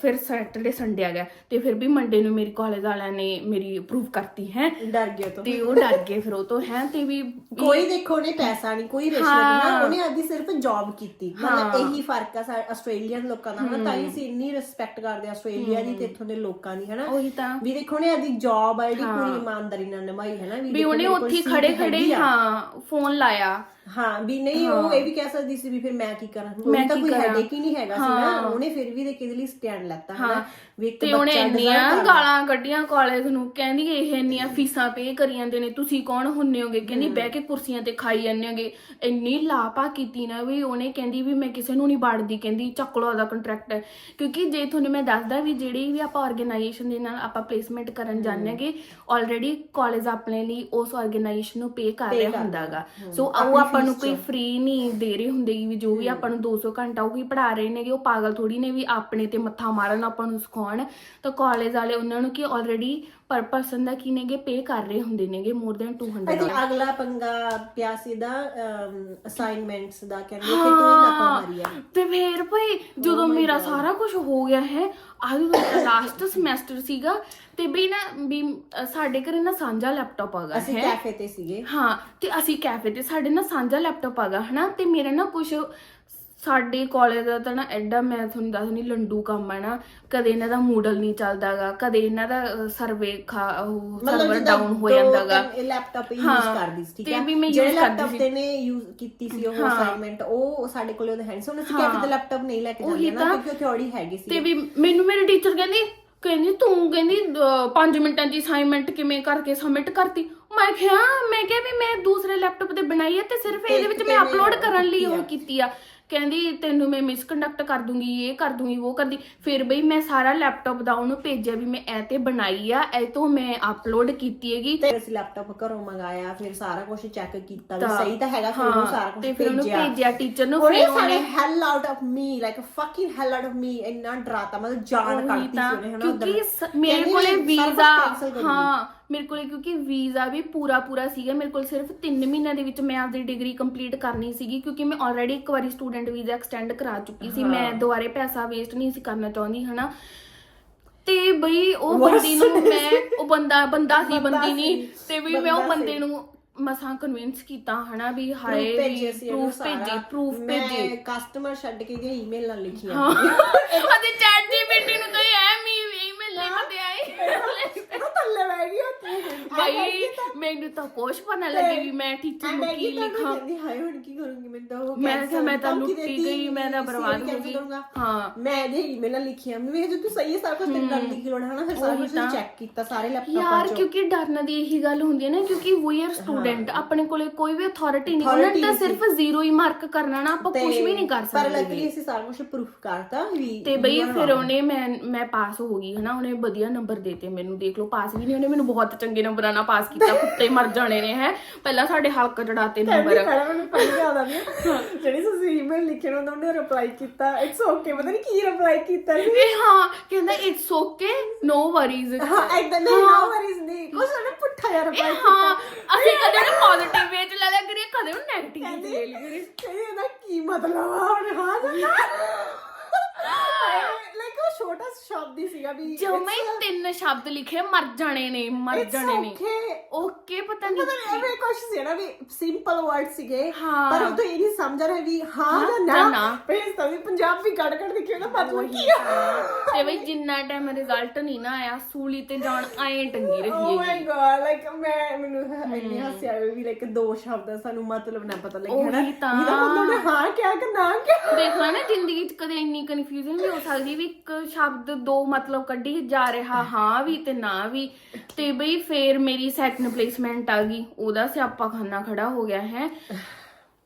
ਫਿਰ ਸੈਟਰਡੇ ਸੰਡੇ ਆ ਗਿਆ। ਤੇ ਫਿਰ ਵੀ ਮੰਡੇ ਨੂੰ ਮੇਰੀ ਕਾਲਜ ਵਾਲਿਆਂ ਨੇ ਮੇਰੀ ਅਪਰੂਵ ਕਰਤੀ ਹੈ। ਡਰ ਗਿਆ ਤੋਂ। ਤੇ ਉਹ ਡਰ ਗਏ ਫਿਰ ਉਹ ਤੋਂ ਹੈ ਤੇ ਵੀ ਕੋਈ ਦੇਖੋ ਨੇ ਪੈਸਾ ਨਹੀਂ ਕੋਈ ਰਿਸ਼ਵਤ। ਨਹੀਂ। ਉਹਨੇ ਆਦੀ ਸਿਰਫ ਜੌਬ ਕੀਤੀ। ਮਤਲਬ ਇਹੀ ਫ਼ਰਕ ਆ ਸਾਡੇ ਆਸਟ੍ਰੇਲੀਅਨ ਲੋਕਾਂ ਦਾ ਹਨਾ? ਤਾਂ ਹੀ ਅਸੀਂ ਇੰਨੀ ਰਿਸਪੈਕਟ ਕਰਦੇ ਆ ਆਸਟ੍ਰੇਲੀਆ ਦੀ ਤੇ ਇੱਥੋਂ ਦੇ ਲੋਕਾਂ ਦੀ ਹਨਾ? ਉਹੀ ਤਾਂ। ਵੀ ਦੇਖੋ ਨੇ ਆਦੀ ਜੌਬ ਆ ਜਿਹੜੀ ਪੂਰੀ ਇਮਾਨਦਾਰੀ ਨਾਲ ਨਿਭਾਈ ਹੈ ਨਾ ਵੀ ਦੇਖੋ ਉਹਨੇ ਮੇਰੇ ਕੋਲ ਉੱਥੇ ਖੜੇ ਖੜੇ ਹੈਗੀ ਆ। ਹਾਂ ਫੋਨ ਲਾਇਆ। ਹਾਂ ਵੀ ਨਹੀਂ ਉਹ ਇਹ ਵੀ ਕਹਿ ਸਕਦੀ ਸੀ ਵੀ ਫਿਰ ਮੈਂ ਕੀ ਕਰਾਂ? ਮੈਂ ਤਾਂ ਕੋਈ? ਹੈਡੇਕ ਹੀ ਨਹੀਂ ਹੈਗਾ ਸੀ ਨਾ। ਉਹਨੇ ਫਿਰ ਵੀ ਦੇ ਕਿਹਦੇ ਲਈ ਸਟੈਂਡ ਲੈਤਾ ਹਨਾ? ਵੀ ਇੱਕ ਤੇ ਉਹਨੇ ਇੰਨੀਆਂ। ਗਾਲਾਂ ਕੱਢੀਆਂ ਕਾਲਜ ਨੂੰ। ਕਹਿੰਦੀ ਇਹ ਇੰਨੀਆਂ ਫੀਸਾਂ ਪੇ ਕਰੀ ਜਾਂਦੇ ਨੇ। ਤੁਸੀਂ ਕੌਣ ਹੁੰਨੇ ਹੋਗੇ? ਕਹਿੰਦੀ ਬਹਿ ਕੇ ਕੁਰਸੀਆਂ ਤੇ ਖਾਈ ਜਾਂਦੇ ਹੋਗੇ। ਇੰਨੀ ਲਾਪਾ ਕੀਤੀ ਨਾ ਵੀ ਉਹਨੇ ਕਹਿੰਦੀ ਵੀ ਮੈਂ ਕਿਸੇ ਨੂੰ ਨਹੀਂ ਬਾੜਦੀ। ਕਹਿੰਦੀ ਚੱਕ ਲਓ ਉਹਦਾ ਕੰਟਰੈਕਟ ਕਿਉਂਕਿ ਜੇ ਤੁਹਾਨੂੰ ਮੈਂ ਦੱਸਦਾ ਵੀ ਜਿਹੜੀ ਵੀ ਆਪਾਂ ਆਰਗੇਨਾਈਜੇਸ਼ਨ ਦੇ ਨਾਲ ਆਪਾਂ ਪਲੇਸਮੈਂਟ ਕਰਨ ਜਾਂਦੇਗੇ ਆਲਰੇਡੀ ਕਾਲਜ ਆਪਣੇ ਲਈ ਉਸ ਆਰਗੇਨਾਈਜੇਸ਼ਨ ਨੂੰ ਪੇ ਕਰ ਰਿਹਾ ਹੁੰਦਾਗਾ ਸੋ ਉਹ ਆਪਾਂ ਨੂੰ ਕੋਈ ਫ੍ਰੀ ਨਹੀਂ ਦੇ ਰਹੇ ਹੁੰਦੇ ਵੀ ਜੋ ਵੀ ਆਪਾਂ ਨੂੰ 200 ਘੰਟਾ ਉਹ ਵੀ ਪੜਾ ਰਹੇ ਨੇਗੇ ਉਹ ਪਾਗਲ ਥੋੜੀ ਨੇ ਵੀ ਆਪਣੇ ਤੇ ਮੱਥਾ ਮਾਰਨ ਆਪਾਂ ਨੂੰ ਸਿਖਾਉਣ। ਤਾਂ ਕਾਲਜ ਵਾਲੇ ਉਹਨਾਂ ਨੂੰ ਕੀ ਆਲਰੇਡੀ ਪਰ ਪਰਸਨ ਦਾ ਕੀ ਨੇਗੇ? ਪੇ ਕਰ ਰਹੇ ਹੁੰਦੇ ਨੇਗੇ ਮੋਰ ਦੈਨ 200 I think ਅਗਲਾ ਪੰਗਾ ਪਿਆ ਸੀ ਦਾ ਅਸਾਈਨਮੈਂਟਸ ਦਾ ਕਹਿੰਦੇ ਕਿ ਤੂੰ ਨਾ ਮਾਰੀ ਆ। ਤੇ ਫੇਰ ਭਾਈ ਜਦੋਂ ਮੇਰਾ ਸਾਰਾ ਕੁਝ ਹੋ ਗਿਆ ਹੈ ਆਹ ਲਾਸਟ ਸਮੈਸਟਰ ਸੀਗਾ ਤੇ ਵੀ ਨਾ ਵੀ ਅ, ਸਾਡੇ ਘਰੇ ਨਾ ਸਾਂਝਾ ਲੈਪਟਾਪ ਆਗਾ ਅਸੀਂ ਹੈ। ਕੈਫੇ ਤੇ ਸੀਗੇ। ਹਾਂ ਤੇ ਅਸੀਂ ਕੈਫੇ ਤੇ ਸਾਡੇ ਨਾ ਸਾਂਝਾ ਲੈਪਟਾਪ ਆਗਾ ਹਨਾ? ਤੇ ਮੇਰਾ ਨਾ ਕੁਝ ਸਾਡੇ ਕਾਲਜ ਦਾ ਤਾਂ ਨਾ ਐਡਾ ਮੈਂ ਤੁਹਾਨੂੰ ਦੱਸ ਨਹੀਂ ਲੰਡੂ ਕੰਮ ਹੈ ਨਾ। ਕਦੇ ਇਹਨਾਂ ਦਾ ਮੂਡਲ ਨਹੀਂ ਚੱਲਦਾਗਾ ਕਦੇ ਇਹਨਾਂ ਦਾ ਸਰਵੇ ਉਹ ਸਰਵਰ ਡਾਊਨ ਹੋ ਜਾਂਦਾਗਾ ਇਹ ਲੈਪਟਾਪ ਯੂਜ਼ ਕਰਦੀ ਸੀ ਠੀਕ ਤੇ ਹੈ? ਵੀ ਮੈਂ ਜਿਹੜੇ ਕਰਦੀ ਲੈਪਟਾਪ ਸੀ। ਤੇ ਨੇ ਯੂਜ਼ ਕੀਤੀ ਸੀ ਉਹ ਅਸਾਈਨਮੈਂਟ ਉਹ ਸਾਡੇ ਕੋਲੇ ਉਹਦੇ ਹੈਂਡਸ ਅਸੀਂ ਕੈਫੇ ਤੇ ਲੈਪਟਾਪ ਨਹੀਂ ਲੈ ਕੇ ਜਾਂਦੇ ਨਾ ਤਾਂ। ਕਿਉਂਕਿ ਉਹ ਥਿਉਰੀ ਹੈਗੀ ਸੀ ਤੇ ਵੀ ਮੈਨੂੰ ਮੇਰੇ ਟੀਚਰ ਕਹਿੰਦੀ ਕਹਿੰਦੀ ਤੂੰ ਕਹਿੰਦੀ 5 ਮਿੰਟਾਂ ਦੀ ਅਸਾਈਨਮੈਂਟ ਕਿਵੇਂ ਕਰਕੇ ਸਬਮਿਟ ਕਰਤੀ? ਮੈਂ ਕਿਹਾ ਮੈਂ ਕਿਹਾ ਵੀ ਮੈਂ ਦੂਸਰੇ ਲੈਪਟਾਪ ਤੇ ਬਣਾਈ ਹੈ ਤੇ ਸਿਰਫ ਇਹਦੇ ਵਿੱਚ ਮੈਂ ਅਪਲੋਡ ਕਰਨ ਲਈ ਉਹ। ਕੀਤੀ ਆ। ਕਹਿੰਦੀ ਤੈਨੂੰ ਮੈਂ ਮਿਸਕੰਡਕਟ ਕਰ ਦੂੰਗੀ ਇਹ ਕਰ ਦੂੰਗੀ ਉਹ ਕਰਦੀ ਫਿਰ ਬਈ ਮੈਂ ਸਾਰਾ ਲੈਪਟਾਪ ਦਾ ਉਹਨੂੰ ਭੇਜਿਆ ਵੀ ਮੈਂ ਇਹ ਤੇ ਬਣਾਈ ਆ ਇਹ ਤੋਂ ਮੈਂ ਅਪਲੋਡ ਕੀਤੀ ਹੈਗੀ। ਤੇ ਅਸੀਂ ਲੈਪਟਾਪ ਘਰੋਂ ਮੰਗਾਇਆ ਫਿਰ ਸਾਰਾ ਕੁਝ ਚੈੱਕ ਕੀਤਾ ਵੀ ਸਹੀ ਤਾਂ ਹੈਗਾ ਫਿਰ ਉਹਨੂੰ ਸਾਰਾ ਕੁਝ ਤੇ ਫਿਰ ਉਹਨੂੰ ਭੇਜਿਆ। ਟੀਚਰ ਨੂੰ ਫਿਰ ਸਾਰੇ ਉਹਨੇ hell out of me like fucking hell out of me ਇੰਨਾ ਡਰਾਤਾ ਮਤਲਬ ਜਾਨ ਕੱਢਤੀ ਸੀ ਉਹਨੇ ਹਨਾ ਕਿਉਂਕਿ ਮੇਰੇ ਕੋਲੇ ਵੀਜ਼ਾ। ਹਾਂ ਮੇਰੇ ਕੋਲੇ ਕਿਉਂਕਿ ਵੀਜ਼ਾ ਵੀ ਪੂਰਾ ਪੂਰਾ ਸੀਗਾ। ਮੇਰੇ ਕੋਲ ਸਿਰਫ 3 ਮਹੀਨਿਆਂ ਦੇ ਵਿੱਚ ਮੈਂ ਆਪਦੀ ਡਿਗਰੀ ਕੰਪਲੀਟ ਕਰਨੀ ਸੀਗੀ ਕਿਉਂਕਿ ਮੈਂ ਆਲਰੇਡੀ ਇੱਕ ਵਾਰੀ ਸਟੂਡੈਂਟ ਵੀਜ਼ਾ ਐਕਸਟੈਂਡ ਕਰਾ ਚੁੱਕੀ ਸੀ। ਮੈਂ ਦੁਬਾਰੇ ਪੈਸਾ ਵੇਸਟ ਨਹੀਂ ਸੀ ਕਰਨਾ ਚਾਹੁੰਦੀ ਹਨਾ? ਤੇ ਬਈ ਉਹ ਬੰਦੀ ਨੂੰ ਮੈਂ ਉਹ ਬੰਦਾ ਬੰਦਾ ਸੀ ਬੰਦਾ ਨਹੀਂ। ਤੇ ਵੀ ਮੈਂ ਉਹ ਬੰਦਾ। ਨੂੰ ਮਸਾਂ ਕਨਵਿੰਸ ਕੀਤਾ ਹਨਾ ਵੀ ਹਾਏ ਵੀ ਪ੍ਰੂਫ ਭੇਜੇ। ਪ੍ਰੂਫ ਭੇਜੇ ਮੈਂ ਕਸਟਮਰ ਛੱਡ ਕੇ ਇਹਦੀਆਂ ਈਮੇਲਾਂ ਲਿਖੀਆਂ। ਹਾਂ। ਅਤੇ ਚੈਟ ਜੀਪੀਟੀ ਨੂੰ ਤਾਂ ਐਮ ਹੀ ਈਮੇਲ ਲਿਖਦੇ ਆਏ ਉਹ ਥੱਲੇ ਬਹਿ ਗਈ ਉੱਥੇ ਭਾਈ ਮੈਨੂੰ ਤਾਂ ਕੁਛ ਪਤਾ ਲੱਗੇ ਵੀ ਮੈਂ ਟੀਚਰ ਨੂੰ ਕੀ ਲਿਖਾਂ। ਕਹਿੰਦੀ ਹਾਏ ਹੁਣ ਕੀ ਕਰੂੰਗੀ? ਮੈਂ ਤਾਂ ਉਹ ਮੈਂ cancel ਕਿਹਾ ਮੈਂ ਤਾਂ ਲੁੱਟੀ ਗਈ, ਮੈਂ ਤਾਂ ਬਰਬਾਦ ਹੋ ਗਈ। ਹਾਂ। ਮੈਂ ਇਹਦੇ ਈਮੇਲਾਂ ਲਿਖੀਆਂ ਮੈਂ ਜੇ ਤੂੰ ਸਹੀ ਹੈ ਸਾਰਾ ਕੁਝ ਤੈਨੂੰ ਕਰਨ ਦੀ ਕੀ ਲੋੜ ਹੈ ਨਾ ਫਿਰ ਸਾਰਾ ਕੁਝ। ਚੈੱਕ ਕੀਤਾ ਸਾਰੇ ਲੈਪਟਾਪਾਂ ਯਾਰ ਕਿਉਂਕਿ ਡਰਨ ਦੀ ਇਹੀ ਗੱਲ ਹੁੰਦੀ ਹੈ ਨਾ ਕਿਉਂਕਿ ਵੀ ਆਰ ਸਟੂਡੈਂਟ ਆਪਣੇ ਕੋਲੇ ਕੋਈ ਵੀ ਅਥਾਰਟੀ ਨਹੀਂ ਉਹਨਾਂ ਨੇ ਤਾਂ ਸਿਰਫ ਜ਼ੀਰੋ ਹੀ ਮਾਰਕ ਕਰਨਾ ਨਾ ਆਪਾਂ ਕੁਝ ਵੀ ਨਹੀਂ ਕਰ ਪਰ ਸਕਦੇ। ਲੱਕਲੀ ਅਸੀਂ ਸਾਰਾ ਕੁਝ ਪ੍ਰੂਫ ਕਰਤਾ ਵੀ ਤੇ ਬਈ ਫਿਰ ਉਹਨੇ ਮੈਂ ਮੈਂ ਪਾਸ ਹੋ ਗਈ ਹਨਾ? ਉਹਨੇ ਵਧੀਆ ਨੰਬਰ ਦੇਤੇ ਮੈਨੂੰ ਦੇਖ ਲਓ ਪਾਸ ਵੀ ਨਹੀਂ ਉਹਨੇ ਮੈਨੂੰ ਬਹੁਤ ਚੰਗੇ ਨੰਬਰਾਂ ਨਾਲ ਪਾਸ ਕੀਤਾ ਕੁੱਤੇ ਮਰ ਜਾਣੇ ਨੇ ਹੈ? ਪਹਿਲਾਂ ਸਾਡੇ ਹਲਕ ਚੜਾਤੇ ਨੰਬਰ ਖੜਾ ਮੈਨੂੰ ਪਹਿਲੀ ਯਾਦ ਆ ਗਈ ਜਿਹੜੀ ਤੁਸੀਂ ਈਮੇਲ ਲਿਖੀ ਨਾ ਉਹਨੇ ਰਿਪਲਾਈ ਕੀਤਾ। ਇਟਸ ਓਕੇ ਪਤਾ ਨਹੀਂ ਕੀ ਰਿਪਲਾਈ ਕੀਤਾ ਸੀ। ਇਹ ਹਾਂ ਕਹਿੰਦਾ ਇਟਸ ਓਕੇ ਨੋ ਵਰੀਜ਼ ਹਾਂ ਇਦਾਂ ਨਹੀਂ ਨੋ ਵਰੀਜ਼ ਨਹੀਂ। ਕੁਛ ਉਹਨੇ ਪੁੱਠਾ ਜਿਹਾ ਰਿਪਲਾਈ ਹਾਂ ਅਸੀਂ ਕਦੇ ਉਹਨੂੰ ਪੋਜ਼ਿਟਿਵ ਵੇਚ ਲੈ ਲਿਆ ਕਰੀਏ ਕਦੇ ਉਹਨੂੰ ਨੈਗੇਟਿਵ ਵੇਚ ਲੈ ਲਿਆ ਕਰੀਏ। ਇਹਦਾ ਕੀ ਮਤਲਬ ਆ? ਹੁਣ ਹਾਂ ਉਹ ਛੋਟਾ ਸ਼ਬਦ ਹੀ ਸੀਗਾ ਵੀ ਜੋ ਮੈਂ ਤਿੰਨ ਸ਼ਬਦ ਲਿਖੇ ਮਰ ਜਾਣੇ ਨੇ ਮਰ ਜਾਣੇ ਨੇ। ਓਕੇ ਓਕੇ ਪਤਾ ਨਹੀਂ ਮਤਲਬ ਐਵੇਂ ਕੁਝ ਸੀ ਨਾ ਵੀ ਸਿੰਪਲ ਵਰਡ ਸੀਗੇ। ਪਰ ਉਹ ਤਾਂ ਇਹ ਨਹੀਂ ਸਮਝ ਰਿਹਾ ਵੀ ਹਾਂ ਜਾਂ ਨਾ। ਨਾ। ਫਿਰ ਤਾਂ ਵੀ ਪੰਜਾਬੀ ਕੱਢ ਕੱਢ ਕੇ ਉਹਦਾ ਮਤਲਬ ਕੀ ਆ? ਤੇ। ਬਈ ਜਿੰਨਾ ਟਾਈਮ ਰਿਜ਼ਲਟ ਨਹੀਂ ਨਾ ਆਇਆ ਸੂਲੀ ਤੇ ਜਾਣ ਆਏ ਟੰਗੀ ਓ ਰਹੀ ਮਾਈ ਹੈਗੀ। ਗॉड ਲਾਈਕ ਮੈਂ ਮੈਨੂੰ ਇੰਨੀ ਹਾਸੀ ਆਈ ਵੀ ਲਾਈਕ ਦੋ ਸ਼ਬਦ ਸਾਨੂੰ ਮਤਲਬ ਨਾ ਪਤਾ ਲੱਗੇ ਹਨਾ? ਉਹੀ ਤਾਂ। ਇਹਦਾ ਮਤਲਬ ਹੈ ਹਾਂ ਕਿਆ ਕਿ ਨਾ ਕਿਆ ਦੇਖ ਲਾ ਨਾ ਜ਼ਿੰਦਗੀ 'ਚ ਕਦੇ ਇੰਨੀ ਕਨਫਿਊਜ਼ਨ ਵੀ ਹੋ ਸਕਦੀ ਵੀ ਇੱਕ ਸ਼ਬਦ ਦੋ ਮਤਲਬ ਕੱਢੀ ਜਾ ਰਿਹਾ ਹਾਂ ਵੀ ਤੇ ਨਾ ਵੀ। ਤੇ ਬਈ ਫੇਰ ਮੇਰੀ ਸੈਕੰਡ ਪਲੇਸਮੈਂਟ ਆ ਗਈ ਉਹਦਾ ਸਿਆਪਾ ਖਾਨਾ ਖੜਾ ਹੋ ਗਿਆ ਹੈ।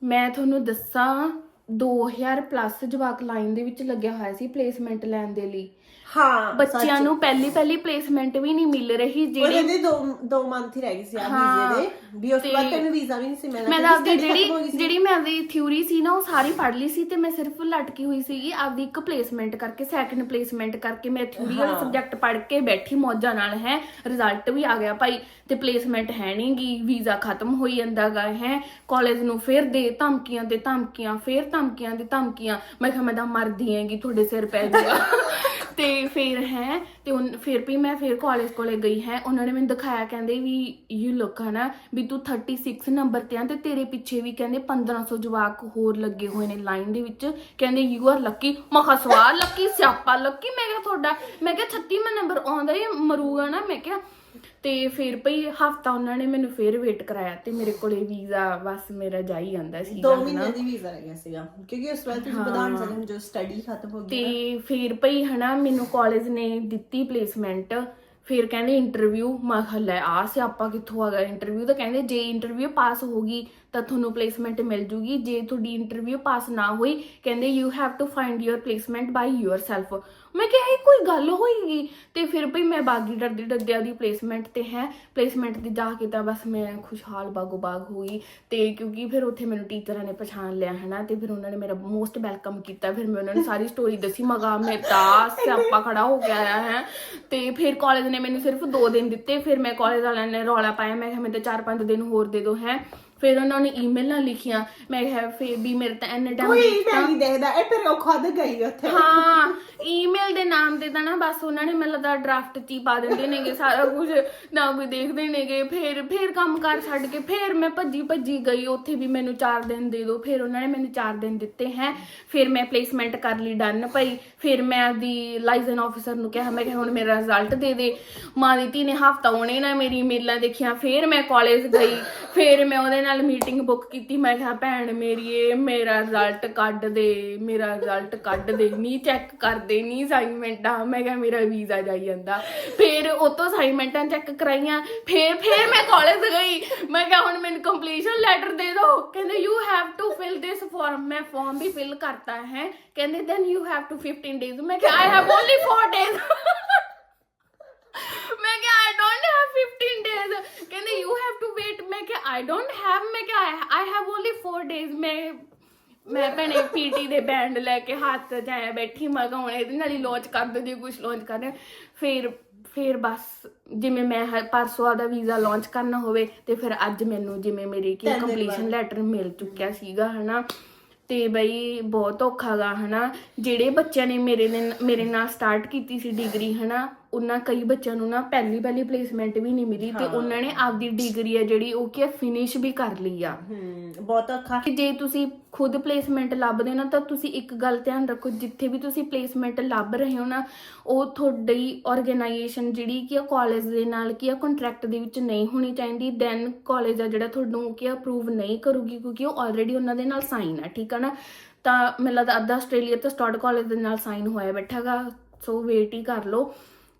ਮੈਂ ਤੁਹਾਨੂੰ ਦੱਸਾਂ 2000 ਪਲੱਸ ਜਵਾਕ ਲਾਈਨ ਦੇ ਵਿੱਚ ਲੱਗਿਆ ਹੋਇਆ ਸੀ ਪਲੇਸਮੈਂਟ ਲੈਣ ਦੇ ਲਈ। ਹਾਂ ਬੱਚਿਆਂ ਨੂੰ ਪਹਿਲੀ ਪਹਿਲੀ ਪਲੇਸਮੈਂਟ ਵੀ ਨਹੀਂ ਮਿਲ ਰਹੀ ਜਿਹੜੀ ਉਹਦੇ ਦੇ ਦੋ ਦੋ ਮੰਥ ਹੀ ਰਹਿ ਗਏ ਸੀ ਆ ਵੀਜ਼ੇ ਦੇ। ਵੀ ਉਸ ਤੋਂ ਬਾਅਦ ਤੈਨੂੰ ਵੀਜ਼ਾ ਵੀ ਨਹੀਂ ਸੀ ਮਿਲਣਾ ਮੈਂ ਕਿਉਂਕਿ ਆਪਦੀ ਜਿਹੜੀ। ਜਿਹੜੀ ਮੈਂ ਆਪਦੀ ਥਿਊਰੀ ਸੀ ਨਾ ਉਹ ਸਾਰੀ ਪੜ੍ਹ ਲਈ ਸੀ ਤੇ ਮੈਂ ਸਿਰਫ ਲਟਕੀ ਹੋਈ ਸੀਗੀ ਆਪਦੀ ਇੱਕ ਪਲੇਸਮੈਂਟ ਕਰਕੇ ਸੈਕੰਡ ਪਲੇਸਮੈਂਟ ਕਰਕੇ ਮੈਂ ਥਿਊਰੀ ਵਾਲਾ ਸਬਜੈਕਟ ਪੜ੍ਹ ਕੇ ਬੈਠੀ ਮੌਜਾਂ ਨਾਲ ਹੈ ਰਿਜ਼ਲਟ ਵੀ ਆ ਗਿਆ ਭਾਈ ਤੇ ਪਲੇਸਮੈਂਟ ਹੈ ਨਹੀਂਗੀ ਵੀਜ਼ਾ ਖਤਮ ਹੋਈ ਜਾਂਦਾਗਾ ਹੈ ਕਾਲਜ ਨੂੰ ਫਿਰ ਦੇ ਧਮਕੀਆਂ ਤੇ ਧਮਕੀਆਂ ਫਿਰ ਧਮਕੀਆਂ ਤੇ ਧਮਕੀਆਂ ਮੈਂ ਕਿਹਾ ਮੈਂ ਤਾਂ ਮਰਦੀ ਹੈਗੀ ਤੁਹਾਡੇ ਸਿਰ ਪੈ ਜਾਊਗਾ ਤੇ ਫਿਰ ਹੈ ਤੇ ਉਨ- ਫਿਰ ਵੀ ਮੈਂ ਫਿਰ ਕਾਲਜ ਕੋਲੇ ਗਈ ਹੈ। ਉਹਨਾਂ ਨੇ ਮੈਨੂੰ ਦਿਖਾਇਆ, ਕਹਿੰਦੇ ਵੀ ਯੂ ਲੁੱਕ ਹਨਾ, ਵੀ ਤੂੰ 36 ਨੰਬਰ ਤੇ ਆ ਤੇ ਤੇਰੇ ਪਿੱਛੇ ਵੀ ਕਹਿੰਦੇ 1500 ਜਵਾਕ ਹੋਰ ਲੱਗੇ ਹੋਏ ਨੇ ਲਾਈਨ ਦੇ ਵਿੱਚ। ਕਹਿੰਦੇ ਯੂ ਆਰ ਲੱਕੀ ਮਖਾ ਸਵਾਲ ਲੱਕੀ ਸਿਆਪਾ ਲੱਕੀ ਮੈਂ ਕਿਹਾ, ਤੁਹਾਡਾ, ਮੈਂ ਕਿਹਾ 36ਵਾਂ ਨੰਬਰ ਆਉਂਦਾ ਹੀ ਮਰੂਗਾ ਨਾ। ਮੈਂ ਕਿਹਾ ਤੇ ਫਿਰ ਭਈ ਹਫਤਾ ਉਹਨਾਂ ਨੇ ਮੈਨੂੰ ਫਿਰ ਵੇਟ ਕਰਾਇਆ ਤੇ ਮੇਰੇ ਕੋਲੇ ਵੀਜ਼ਾ ਬਸ ਮੇਰਾ ਜਾਈ ਜਾਂਦਾ ਸੀ ਦੋ ਮਹੀਨੇ ਦੀ ਵੀਜ਼ਾ ਰਹਿ ਗਿਆ ਸੀਗਾ ਕਿਉਂਕਿ ਉਸ ਵਾਰ ਤੁਸੀਂ ਬਤਾ ਨਹੀਂ ਸਕਦੇ ਜੋ ਸਟੱਡੀ ਖਤਮ ਹੋ ਗਈ ਤੇ ਫਿਰ ਭਈ ਹਨਾ ਮੈਨੂੰ ਕਾਲਜ ਨੇ ਦਿੱਤੀ ਪਲੇਸਮੈਂਟ ਫਿਰ ਕਹਿੰਦੇ ਇੰਟਰਵਿਊ ਮੈਂ ਲੈ ਆ ਸਿਆਪਾ ਕਿੱਥੋਂ ਆ ਗਿਆ ਇੰਟਰਵਿਊ ਤਾਂ ਕਹਿੰਦੇ ਜੇ ਇੰਟਰਵਿਊ ਪਾਸ ਹੋ ਗਈ ਤਾਂ ਤੁਹਾਨੂੰ ਪਲੇਸਮੈਂਟ ਮਿਲ ਜੂਗੀ। ਜੇ ਤੁਹਾਡੀ ਇੰਟਰਵਿਊ ਪਾਸ ਨਾ ਹੋਈ, ਕਹਿੰਦੇ you have to find your placement by yourself ਮੈਂ ਕਿਹਾ, ਇਹ ਕੋਈ ਗੱਲ ਹੋਈਗੀ ਤੇ ਫਿਰ ਭਈ ਮੈਂ ਬਾਗੀ ਡਰਦੀ ਡਰਦਿਆਂ ਦੀ ਪਲੇਸਮੈਂਟ ਤੇ ਹੈ। ਪਲੇਸਮੈਂਟ ਤੇ ਜਾ ਕੇ ਤਾਂ ਬਸ ਮੈਂ ਖੁਸ਼ਹਾਲ ਬਾਗੋ ਬਾਗ ਹੋਈ। ਤੇ ਕਿਉਂਕਿ ਫਿਰ ਉੱਥੇ ਮੈਨੂੰ ਟੀਚਰਾਂ ਨੇ ਪਛਾਣ ਲਿਆ, ਹਨਾ? ਤੇ ਫਿਰ ਉਹਨਾਂ ਨੇ ਮੇਰਾ ਮੋਸਟ ਵੈਲਕਮ ਕੀਤਾ। ਫਿਰ ਮੈਂ ਉਹਨਾਂ ਨੂੰ ਸਾਰੀ ਸਟੋਰੀ ਦੱਸੀ, ਮਗਾ, ਮੈਂ ਤਾਂ ਸਿਆਪਾ ਖੜਾ ਹੋ ਗਿਆ ਹੈ? ਤੇ ਫਿਰ ਕਾਲਜ ਨੇ ਮੈਨੂੰ ਸਿਰਫ 2 ਦਿਨ ਦਿੱਤੇ। ਫਿਰ ਮੈਂ ਕਾਲਜ ਵਾਲਿਆਂ ਨੇ ਰੌਲਾ ਪਾਇਆ। ਮੈਂ ਕਿਹਾ, ਮੈਨੂੰ ਤਾਂ 4-5 ਦਿਨ ਹੋਰ ਦੇ ਦਿਓ ਹੈ? ਫਿਰ ਉਹਨਾਂ ਨੇ ਈਮੇਲਾਂ ਲਿਖੀਆਂ ਮੈਂ ਕਿਹਾ ਫਿਰ ਵੀ ਮੇਰੇ ਤਾਂ ਇੰਨੇ ਟਾਈਮ ਕੋਈ ਨਹੀਂ ਦੇਖਦਾ ਇਹ ਫਿਰ ਉਹ ਖੁਦ ਗਈ ਉੱਥੇ। ਹਾਂ ਈਮੇਲ ਦੇ ਨਾਮ ਤੇ ਤਾਂ ਨਾ ਬਸ ਉਹਨਾਂ ਨੇ ਮੈਨੂੰ ਲੱਗਦਾ ਡਰਾਫਟ ਚ ਹੀ ਪਾ ਦਿੰਦੇ ਨੇਗੇ ਸਾਰਾ ਕੁਝ ਨਾ ਕੋਈ ਦੇਖਦੇ ਨੇਗੇ। ਫਿਰ ਫਿਰ ਕੰਮ ਕਰ ਛੱਡ ਕੇ ਫਿਰ ਮੈਂ ਭੱਜੀ ਭੱਜੀ ਗਈ ਉੱਥੇ ਵੀ ਮੈਨੂੰ 4 ਦਿਨ ਦੇ ਦਿਓ। ਫਿਰ ਉਹਨਾਂ ਨੇ ਮੈਨੂੰ 4 ਦਿਨ ਦਿੱਤੇ ਹੈ। ਫਿਰ ਮੈਂ ਪਲੇਸਮੈਂਟ ਕਰ ਲਈ ਡਨ ਭਾਈ। ਫਿਰ ਮੈਂ ਆਪਦੀ ਲਾਇਸਨ ਆਫੀਸਰ ਨੂੰ ਕਿਹਾ ਮੈਂ ਕਿਹਾ ਹੁਣ ਮੇਰਾ ਰਿਜ਼ਲਟ ਦੇ ਦੇ। ਮਾਂ ਦੀ ਧੀ ਨੇ ਹਫਤਾ ਉਹਨੇ ਨਾ ਮੇਰੀ ਈਮੇਲਾਂ ਦੇਖੀਆਂ ਫਿਰ ਮੈਂ ਕਾਲਜ ਗਈ। ਫਿਰ ਮੈਂ ਉਹਦੇ ਨਾਲ ਮੀਟਿੰਗ ਬੁੱਕ ਕੀਤੀ, ਮੈਂ ਕਿਹਾ, ਭੈਣ ਮੇਰੀ ਮੇਰਾ ਰਿਜ਼ਲਟ ਕੱਢ ਦੇ, ਮੇਰਾ ਰਿਜ਼ਲਟ ਕੱਢ ਦੇ ਨਹੀਂ ਚੈੱਕ ਕਰਦੇ ਨਹੀਂ ਅਸਾਈਨਮੈਂਟਾਂ ਮੈਂ ਕਿਹਾ, ਮੇਰਾ ਵੀਜ਼ਾ ਜਾਈ ਜਾਂਦਾ। ਫਿਰ ਉਹ ਤੋਂ ਅਸਾਈਨਮੈਂਟਾਂ ਚੈੱਕ ਕਰਾਈਆਂ, ਫਿਰ ਫਿਰ ਮੈਂ ਕਾਲਜ ਗਈ। ਮੈਂ ਕਿਹਾ, ਹੁਣ ਮੈਨੂੰ ਕੰਪਲੀਸ਼ਨ ਲੈਟਰ ਦੇ ਦਿਓ ਕਹਿੰਦੇ you have to fill this form ਮੈਂ ਫਾਰਮ ਵੀ ਫਿਲ ਕਰਤਾ, ਹੈ। ਕਹਿੰਦੇ then you have to 15 days ਮੈਂ ਕਿਹਾ ਆਈ ਹੈਵ ਓਨਲੀ 4 ਡੇਜ਼ ਮੈਂ ਕਿਹਾ ਆਈ ਡੋਨਟ ਹੈਵ 15 ਡੇਜ਼ ਕਹਿੰਦੇ ਯੂ ਹੈਵ ਟੂ ਵੇਟ ਮੈਂ ਕਿਹਾ ਆਈ ਡੋਨਟ ਹੈਵ ਮੈਂ ਕਿਹਾ ਆਈ ਹੈਵ ਓਨਲੀ 4 ਡੇਜ਼ ਮੈਂ ਮੈਂ ਭੈਣੇ ਪੀਟੀ ਦੇ ਬੈਂਡ ਲੈ ਕੇ ਹੱਥ ਜਾਇਆ ਬੈਠੀ ਮੈਂ ਕਿਹਾ ਹੁਣ ਇਹਦੇ ਨਾਲ ਹੀ ਲਾਂਚ ਕਰ ਦਿੰਦੀ ਕੁਝ ਲਾਂਚ ਕਰਨਾ ਫਿਰ ਫਿਰ ਬਸ ਜਿਵੇਂ ਮੈਂ ਹ- ਪਰਸੋਂ ਆਦਾ ਵੀਜ਼ਾ ਲਾਂਚ ਕਰਨਾ ਹੋਵੇ ਤੇ ਫਿਰ ਅੱਜ ਮੈਨੂੰ ਜਿਵੇਂ ਮੇਰੀ ਕੀ ਕੰਪਲੀਸ਼ਨ ਲੈਟਰ ਮਿਲ ਚੁੱਕਿਆ ਸੀਗਾ ਹਨਾ? ਤੇ ਬਈ ਬਹੁਤ ਔਖਾ ਗਾ ਹਨਾ? ਜਿਹੜੇ ਬੱਚਿਆਂ ਨੇ ਮੇਰੇ ਨੇ ਮੇਰੇ ਨਾਲ ਸਟਾਰਟ ਕੀਤੀ ਸੀ ਡਿਗਰੀ ਹਨਾ? ਉਹਨਾਂ ਕਈ ਬੱਚਿਆਂ ਨੂੰ ਨਾ ਪਹਿਲੀ ਪਹਿਲੀ ਪਲੇਸਮੈਂਟ ਵੀ ਨਹੀਂ ਮਿਲੀ ਤੇ ਉਹਨਾਂ ਨੇ ਆਪਦੀ ਡਿਗਰੀ ਹੈ ਜਿਹੜੀ ਉਹ ਕੀ ਫਿਨਿਸ਼ ਵੀ ਕਰ ਲਈ ਆ। ਹੂੰ ਬਹੁਤ ਔਖਾ। ਕਿ ਜੇ ਤੁਸੀਂ ਖੁਦ ਪਲੇਸਮੈਂਟ ਲੱਭਦੇ ਹੋ ਨਾ ਤਾਂ ਤੁਸੀਂ ਇੱਕ ਗੱਲ ਧਿਆਨ ਰੱਖੋ ਜਿੱਥੇ ਵੀ ਤੁਸੀਂ ਪਲੇਸਮੈਂਟ ਲੱਭ ਰਹੇ ਹੋ ਨਾ ਉਹ ਤੁਹਾਡੀ ਆਰਗੇਨਾਈਜੇਸ਼ਨ ਜਿਹੜੀ ਕਿ ਕਾਲਜ ਦੇ ਨਾਲ ਕੀ ਆ ਕੰਟਰੈਕਟ ਦੇ ਵਿੱਚ ਨਹੀਂ ਹੋਣੀ ਚਾਹੀਦੀ। ਦੈਨ ਕਾਲਜ ਆ ਜਿਹੜਾ ਤੁਹਾਨੂੰ ਕੀ ਅਪਰੂਵ ਨਹੀਂ ਕਰੂਗੀ ਕਿਉਂਕਿ ਉਹ ਆਲਰੇਡੀ ਉਹਨਾਂ ਦੇ ਨਾਲ ਸਾਈਨ ਆ ਠੀਕ ਆ ਨਾ? ਤਾਂ ਮੈਨੂੰ ਲੱਗਦਾ ਅੱਧਾ ਆਸਟ੍ਰੇਲੀਆ ਤੋਂ ਸਟਾਰਟ ਕਾਲਜ ਦੇ ਨਾਲ ਸਾਈਨ ਹੋਇਆ ਬੈਠਾਗਾ ਸੋ ਵੇਟ ਹੀ ਕਰ ਲਓ।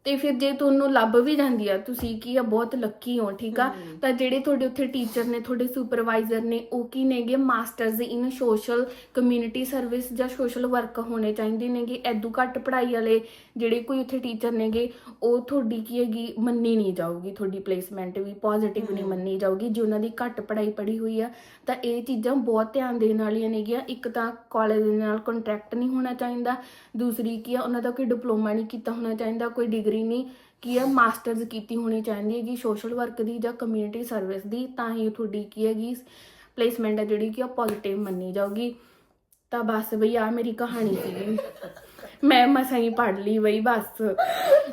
ਤੇ ਫਿਰ ਜੇ ਤੁਹਾਨੂੰ ਲੱਭ ਵੀ ਜਾਂਦੀ ਆ ਤੁਸੀਂ ਕੀ ਆ ਬਹੁਤ ਲੱਕੀ ਹੋ ਠੀਕ ਆ? ਤਾਂ ਜਿਹੜੇ ਤੁਹਾਡੇ ਉੱਥੇ ਟੀਚਰ ਨੇ ਤੁਹਾਡੇ ਸੁਪਰਵਾਈਜ਼ਰ ਨੇ ਉਹ ਕੀ ਨੇਗੇ? Masters in social community service ਜਾਂ ਸੋਸ਼ਲ ਵਰਕ ਹੋਣੇ ਚਾਹੀਦੇ ਨੇਗੇ। ਐਦੂ ਘੱਟ ਪੜ੍ਹਾਈ ਵਾਲੇ ਜਿਹੜੇ ਕੋਈ ਉੱਥੇ ਟੀਚਰ ਨੇਗੇ ਉਹ ਤੁਹਾਡੀ ਕੀ ਹੈਗੀ ਮੰਨੀ ਨਹੀਂ ਜਾਊਗੀ। ਤੁਹਾਡੀ ਪਲੇਸਮੈਂਟ ਵੀ ਪੋਜ਼ਿਟਿਵ ਨਹੀਂ ਮੰਨੀ ਜਾਊਗੀ। ਜੇ ਉਹਨਾਂ ਦੀ ਘੱਟ ਪੜ੍ਹਾਈ ਪੜ੍ਹੀ ਹੋਈ ਆ ਤਾਂ ਇਹ ਚੀਜ਼ਾਂ ਬਹੁਤ ਧਿਆਨ ਦੇਣ ਵਾਲੀਆਂ ਨੇਗੀਆਂ। ਇੱਕ ਤਾਂ ਕਾਲਜ ਦੇ ਨਾਲ ਕੰਟਰੈਕਟ ਨਹੀਂ ਹੋਣਾ ਚਾਹੀਦਾ। ਦੂਸਰੀ ਕੀ ਆ ਉਹਨਾਂ ਦਾ ਕੋਈ ਡਿਪਲੋਮਾ ਨਹੀਂ ਕੀਤਾ ਹੋਣਾ ਚਾਹੀਦਾ ਕੋਈ ਡਿਗਰੀ ਨਹੀਂ ਕੀ ਆ ਮਾਸਟਰਸ ਕੀਤੀ ਹੋਣੀ ਚਾਹੀਦੀ ਹੈਗੀ ਸੋਸ਼ਲ ਵਰਕ ਦੀ ਜਾਂ ਕਮਿਊਨਿਟੀ ਸਰਵਿਸ ਦੀ, ਤਾਂ ਹੀ ਤੁਹਾਡੀ ਕੀ ਹੈਗੀ ਪਲੇਸਮੈਂਟ ਹੈ ਜਿਹੜੀ ਕਿ ਉਹ ਪੋਜ਼ਿਟਿਵ ਮੰਨੀ ਜਾਊਗੀ। ਤਾਂ ਬਸ ਬਈ ਆ ਮੇਰੀ ਕਹਾਣੀ ਸੀਗੀ। ਮੈਂ ਮਸਾਂ ਹੀ ਪੜ ਲਈ ਬਈ, ਬਸ।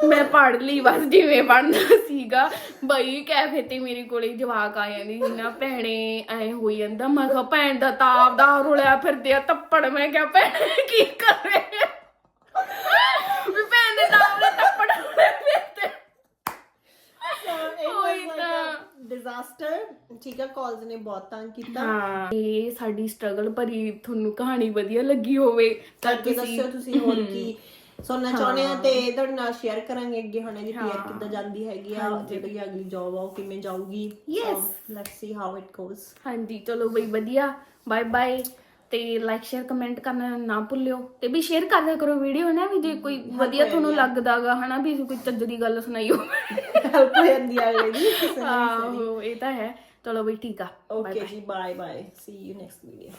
ਮੈਂ ਪੜ ਲਈ ਬਸ, ਜਿਵੇਂ ਪੜਨਾ ਸੀਗਾ। ਬਈ ਕੈਫੇ ਤੇ ਮੇਰੇ ਕੋਲੇ ਜਵਾਕ ਆ ਜਾਂਦੀ ਸੀ ਨਾ, ਭੈਣੇ, ਐ ਹੋਈ ਜਾਂਦਾ। ਮੈਂ ਕਿਹਾ, ਭੈਣ ਦਾ ਤਾਪ ਦਾ ਰੁਲਿਆ ਫਿਰਦੇ ਆ, ਤੱਪੜ ਮੈਂ ਕਿਹਾ, ਭੈਣ, ਕੀ ਕਰ? ਰਹੇ ਆ? ਵੀ ਭੈਣ ਦੇ ਤਾਪ ਦੇ ਤੱਪੜ ਰੁਲੇ ਫਿਰਦੇ ਉਹੀ ਤਾਂ। ਡਿਜ਼ਾਸਟਰ ਠੀਕ ਹੈ ਕਾਲਸ ਨੇ ਬਹੁਤ ਤੰਗ ਕੀਤਾ। ਹਾਂ। ਇਹ ਸਾਡੀ ਸਟਰਗਲ ਭਰੀ ਤੁਹਾਨੂੰ ਕਹਾਣੀ ਵਧੀਆ ਲੱਗੀ ਹੋਵੇ ਤਾਂ ਅੱਗੇ ਦੱਸਿਓ ਤੁਸੀਂ ਹੋਰ ਕੀ ਸੁਣਨਾ ਚਾਹੁੰਦੇ ਆ ਤੇ ਤੁਹਾਡੇ ਨਾਲ ਸ਼ੇਅਰ ਕਰਾਂਗੇ ਅੱਗੇ ਹੁਣ ਇਹਦੀ ਪੀਆਰ ਕਿੱਦਾਂ ਜਾਂਦੀ ਹੈਗੀ ਆ ਜਿਹੜੀ ਅਗਲੀ ਜੌਬ ਆ ਉਹ ਕਿਵੇਂ ਜਾਊਗੀ। Yes. Let's see how it goes ਹਾਂਜੀ ਚਲੋ ਬਈ ਵਧੀਆ। ਬਾਏ ਬਾਏ ਤੇ ਲਾਈਕ ਸ਼ੇਅਰ ਕਮੈਂਟ ਕਰਨਾ ਨਾ ਭੁੱਲਿਓ ਤੇ ਵੀ ਸ਼ੇਅਰ ਕਰ ਦਿਆ ਕਰੋ ਵੀਡੀਓ ਨਾ ਵੀ ਜੇ ਕੋਈ ਵਧੀਆ ਤੁਹਾਨੂੰ ਲੱਗਦਾਗਾ ਹਨਾ ਵੀ ਕੋਈ ਚੱਜ ਦੀ ਗੱਲ ਸੁਣਾਈਓ। ਹੈਲਪ ਹੋ ਜਾਂਦੀ ਆ ਅਗਲੇ ਦੀ ਆਹੋ ਇਹ ਤਾਂ ਹੈ। ਚਲੋ ਬਈ ਠੀਕ ਆ। ਓਕੇ ਜੀ bye bye see you next video